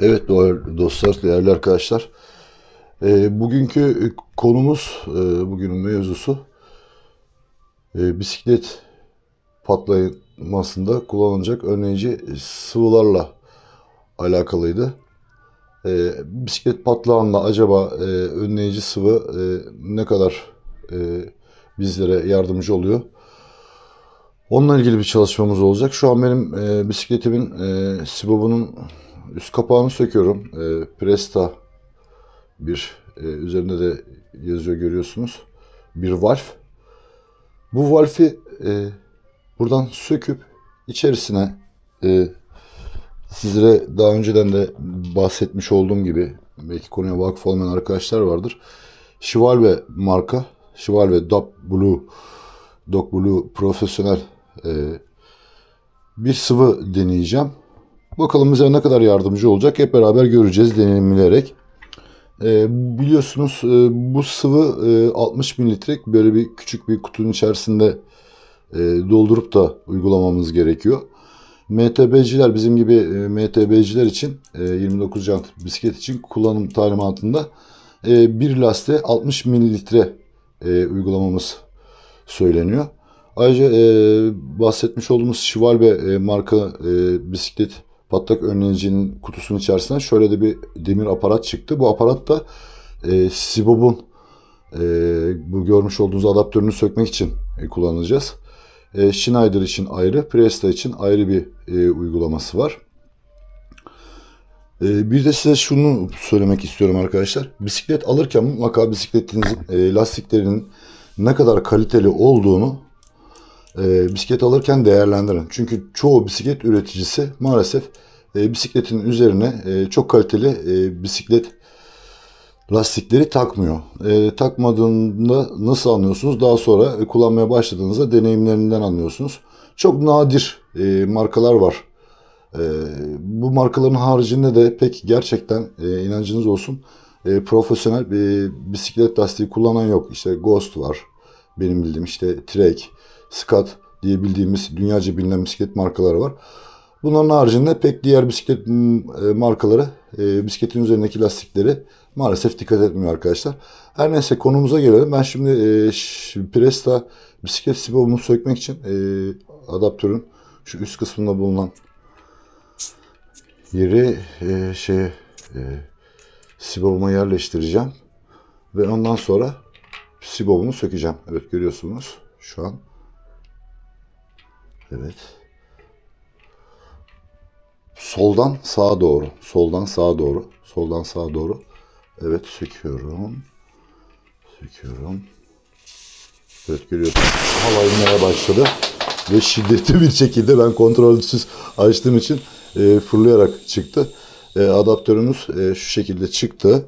Evet dostlar, değerli arkadaşlar. Ee, bugünkü konumuz, e, bugünün mevzusu e, bisiklet patlamasında kullanılacak önleyici sıvılarla alakalıydı. E, bisiklet patlağında acaba e, önleyici sıvı e, ne kadar e, bizlere yardımcı oluyor? Onunla ilgili bir çalışmamız olacak. Şu an benim e, bisikletimin e, üst kapağını söküyorum. E, Presta bir e, üzerinde de yazıyor görüyorsunuz. Bir valf. Bu valfi e, buradan söküp içerisine e, sizlere daha önceden de bahsetmiş olduğum gibi belki konuya vakıf olmayan arkadaşlar vardır. Shivalve marka. Shivalve Dog Blue Dog Blue profesyonel e, bir sıvı deneyeceğim. Bakalım bize ne kadar yardımcı olacak hep beraber göreceğiz deneyimleyerek. E, biliyorsunuz e, bu sıvı e, 60 mililitrelik böyle bir küçük bir kutunun içerisinde e, doldurup da uygulamamız gerekiyor. MTB'ciler bizim gibi e, MTB'ciler için e, 29 jant bisiklet için kullanım talimatında e, bir lastiğe 60 mililitre e, uygulamamız söyleniyor. Ayrıca e, bahsetmiş olduğumuz Shivalbe e, marka e, bisiklet patlak önleyicinin kutusunun içerisinden şöyle de bir demir aparat çıktı. Bu aparat da e, Sibob'un e, bu görmüş olduğunuz adaptörünü sökmek için e, kullanacağız. E, Schneider için ayrı, Presta için ayrı bir e, uygulaması var. E, bir de size şunu söylemek istiyorum arkadaşlar. Bisiklet alırken mutlaka bisikletinizin e, lastiklerinin ne kadar kaliteli olduğunu e, bisiklet alırken değerlendirin. Çünkü çoğu bisiklet üreticisi maalesef e, bisikletin üzerine e, çok kaliteli e, bisiklet lastikleri takmıyor. E, takmadığında nasıl anlıyorsunuz? Daha sonra e, kullanmaya başladığınızda deneyimlerinden anlıyorsunuz. Çok nadir e, markalar var. E, bu markaların haricinde de pek gerçekten e, inancınız olsun e, profesyonel bir bisiklet lastiği kullanan yok. İşte Ghost var. Benim bildiğim işte Trek, Scott diye bildiğimiz dünyaca bilinen bisiklet markaları var. Bunların haricinde pek diğer bisiklet e, markaları e, bisikletin üzerindeki lastikleri maalesef dikkat etmiyor arkadaşlar. Her neyse konumuza gelelim. Ben şimdi e, Presta bisiklet sibobumu sökmek için adaptörün şu üst kısmında bulunan yeri e, şey e, sibobuma yerleştireceğim. Ve ondan sonra sibobumu sökeceğim. Evet görüyorsunuz şu an. Evet. Soldan sağa doğru. Soldan sağa doğru. Soldan sağa doğru. Evet söküyorum. Söküyorum. Evet görüyorsunuz. Hava inmeye başladı. Ve şiddetli bir şekilde ben kontrolsüz açtığım için e, fırlayarak çıktı. E, adaptörümüz e, şu şekilde çıktı.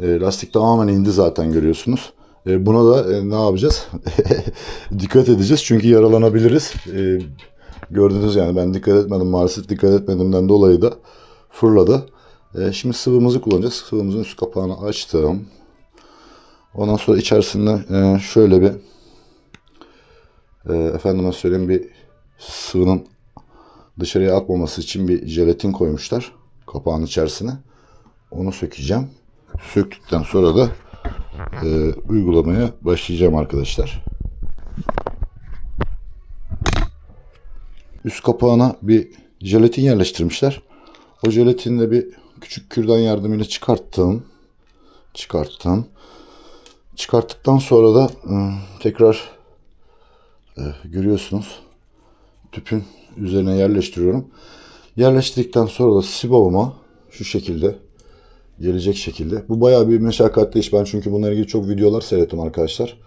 E, lastik tamamen indi zaten görüyorsunuz. E, buna da e, ne yapacağız? dikkat edeceğiz çünkü yaralanabiliriz. E, gördünüz yani ben dikkat etmedim maalesef dikkat etmediğimden dolayı da fırladı. Şimdi sıvımızı kullanacağız. Sıvımızın üst kapağını açtım. Ondan sonra içerisinde şöyle bir efendime söyleyeyim bir sıvının dışarıya akmaması için bir jelatin koymuşlar kapağın içerisine. Onu sökeceğim. Söktükten sonra da e, uygulamaya başlayacağım arkadaşlar. Üst kapağına bir jelatin yerleştirmişler. O jelatini de bir küçük kürdan yardımıyla çıkarttım. Çıkarttım. Çıkarttıktan sonra da ıı, tekrar e, görüyorsunuz tüpün üzerine yerleştiriyorum. Yerleştirdikten sonra da sibobuma şu şekilde gelecek şekilde. Bu bayağı bir meşakkatli iş. Ben çünkü bununla ilgili çok videolar seyrettim arkadaşlar.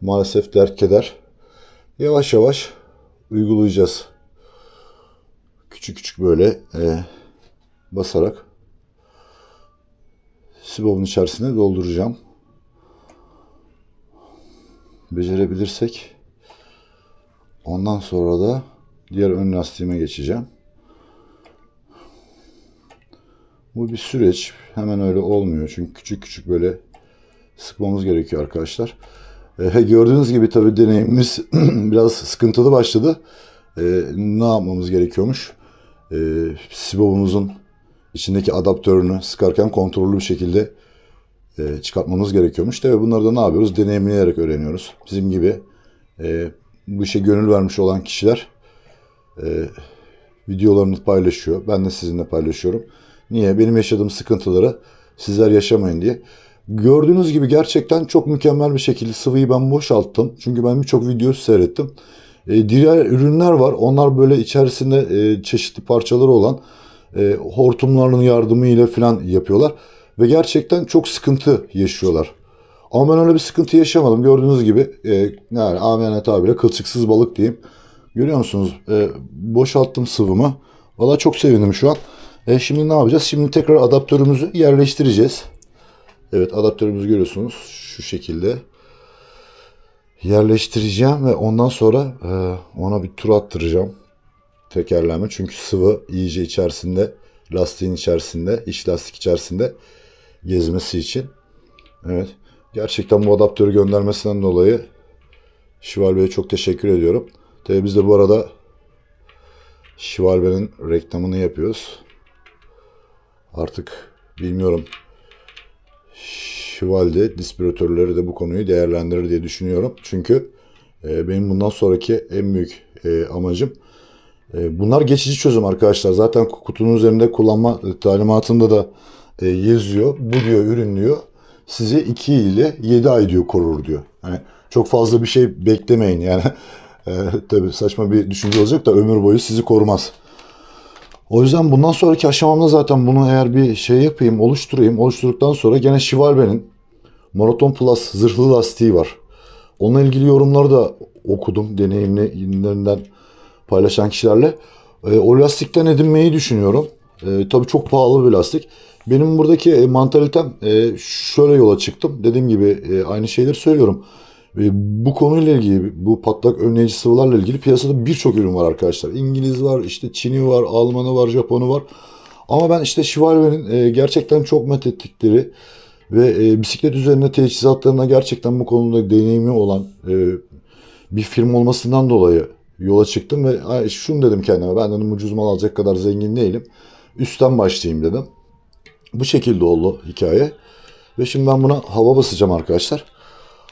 Maalesef dert keder. Yavaş yavaş uygulayacağız. Küçük küçük böyle e, basarak sibobun içerisine dolduracağım. Becerebilirsek ondan sonra da diğer ön lastiğime geçeceğim. Bu bir süreç. Hemen öyle olmuyor. Çünkü küçük küçük böyle sıkmamız gerekiyor arkadaşlar. Ee, gördüğünüz gibi tabii deneyimimiz biraz sıkıntılı başladı. Ee, ne yapmamız gerekiyormuş? Ee, sibobumuzun içindeki adaptörünü sıkarken kontrollü bir şekilde e, çıkartmamız gerekiyormuş. Tabii bunları da ne yapıyoruz? Deneyimleyerek öğreniyoruz. Bizim gibi e, bu işe gönül vermiş olan kişiler e, videolarını paylaşıyor. Ben de sizinle paylaşıyorum. Niye? Benim yaşadığım sıkıntıları sizler yaşamayın diye. Gördüğünüz gibi gerçekten çok mükemmel bir şekilde sıvıyı ben boşalttım. Çünkü ben birçok video seyrettim. E, diğer ürünler var. Onlar böyle içerisinde e, çeşitli parçaları olan e, hortumların yardımıyla falan yapıyorlar. Ve gerçekten çok sıkıntı yaşıyorlar. Ama ben öyle bir sıkıntı yaşamadım. Gördüğünüz gibi e, yani amiyane tabirle kılçıksız balık diyeyim. Görüyor musunuz? E, boşalttım sıvımı. Valla çok sevindim şu an. E, şimdi ne yapacağız? Şimdi tekrar adaptörümüzü yerleştireceğiz. Evet adaptörümüzü görüyorsunuz. Şu şekilde yerleştireceğim ve ondan sonra e, ona bir tur attıracağım. Tekerleme. Çünkü sıvı iyice içerisinde, lastiğin içerisinde, iç lastik içerisinde gezmesi için. Evet. Gerçekten bu adaptörü göndermesinden dolayı Şival Bey'e çok teşekkür ediyorum. Tabii biz de bu arada Şival Bey'in reklamını yapıyoruz. Artık bilmiyorum Şival'de distribütörleri de bu konuyu değerlendirir diye düşünüyorum. Çünkü e, benim bundan sonraki en büyük e, amacım e, bunlar geçici çözüm arkadaşlar. Zaten kutunun üzerinde kullanma talimatında da e, yazıyor. Bu diyor ürün diyor sizi 2 ile 7 ay diyor korur diyor. Hani çok fazla bir şey beklemeyin yani. E, tabii saçma bir düşünce olacak da ömür boyu sizi korumaz. O yüzden bundan sonraki aşamamda zaten bunu eğer bir şey yapayım, oluşturayım. Oluşturduktan sonra gene Shivalbe'nin Marathon Plus zırhlı lastiği var. Onunla ilgili yorumları da okudum deneyimlerinden paylaşan kişilerle. E, o lastikten edinmeyi düşünüyorum. E, tabii çok pahalı bir lastik. Benim buradaki e, mantalitem e, şöyle yola çıktım. Dediğim gibi e, aynı şeyleri söylüyorum. Bu konuyla ilgili, bu patlak önleyici sıvılarla ilgili piyasada birçok ürün var arkadaşlar. İngiliz var, işte Çin'i var, Almanı var, Japon'u var. Ama ben işte Shivalve'nin e, gerçekten çok met ettikleri ve e, bisiklet üzerine teçhizatlarına gerçekten bu konuda deneyimi olan e, bir firma olmasından dolayı yola çıktım ve "Ay, şunu dedim kendime ben dedim ucuz mal alacak kadar zengin değilim. Üstten başlayayım dedim. Bu şekilde oldu hikaye. Ve şimdi ben buna hava basacağım arkadaşlar.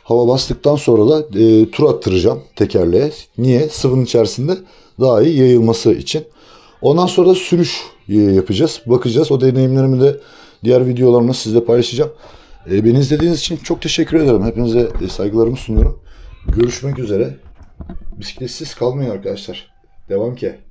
Hava bastıktan sonra da e, tur attıracağım tekerleğe. Niye? Sıvının içerisinde daha iyi yayılması için. Ondan sonra da sürüş e, yapacağız. Bakacağız. O deneyimlerimi de diğer videolarımda sizle paylaşacağım. E, beni izlediğiniz için çok teşekkür ederim. Hepinize e, saygılarımı sunuyorum. Görüşmek üzere. Bisikletsiz kalmayın arkadaşlar. Devam ki.